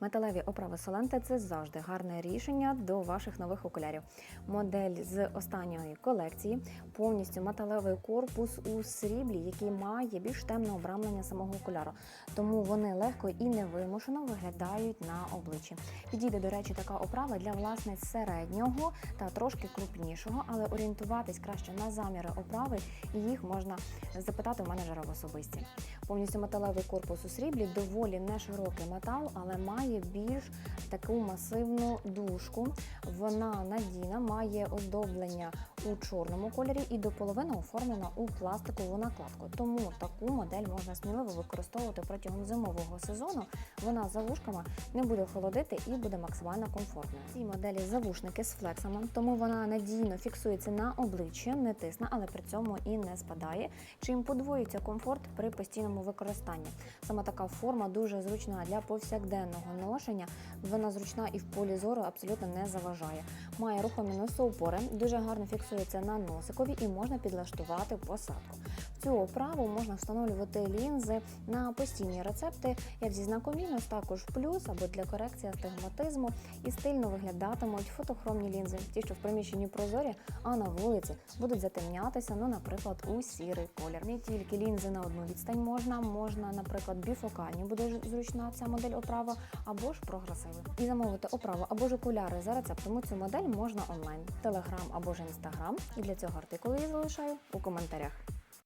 Металеві оправи Соленте це завжди гарне рішення до ваших нових окулярів. Модель з останньої колекції, повністю металевий корпус у сріблі, який має більш темне обрамлення самого окуляру. Тому вони легко і невимушено виглядають на обличчі. Підійде, до речі, така оправа для власниць середнього та трошки крупнішого, але орієнтуватись краще на заміри оправи, і їх можна запитати у менеджера в особисті. Повністю металевий корпус у сріблі доволі не широкий метал, але має більш таку масивну дужку. Вона надійна, має оздоблення у чорному кольорі і до половини оформлена у пластикову накладку. Тому таку модель можна сміливо використовувати протягом зимового сезону. Вона за вушками не буде холодити і буде максимально комфортною. Ці моделі завушники з флексами, тому вона надійно фіксується на обличчі, не тисне, але при цьому і не спадає. Чим подвоюється комфорт при постійному використанні. Саме така форма дуже зручна для повсякденного ношення. Вона зручна і в полі зору абсолютно не заважає. Має рухомі носоупори, дуже гарно фіксується на носикові і можна підлаштувати посадку. В цю оправу можна встановлювати лінзи на постійні рецепти, як зі знаком мінус, також плюс або для корекції астигматизму і стильно виглядатимуть фотохромні лінзи, ті, що в приміщенні прозорі, а на вулиці будуть затемнятися, ну, наприклад, у сірий колір. Не тільки лінзи на одну відстань можна, можна, наприклад, біфокальні буде зручна ця модель оправа, або ж прогресиви. І замовити оправу або ж окуляри за рецептом цю модель можна онлайн, телеграм або ж інстаграм. І для цього артикули я залишаю у коментарях.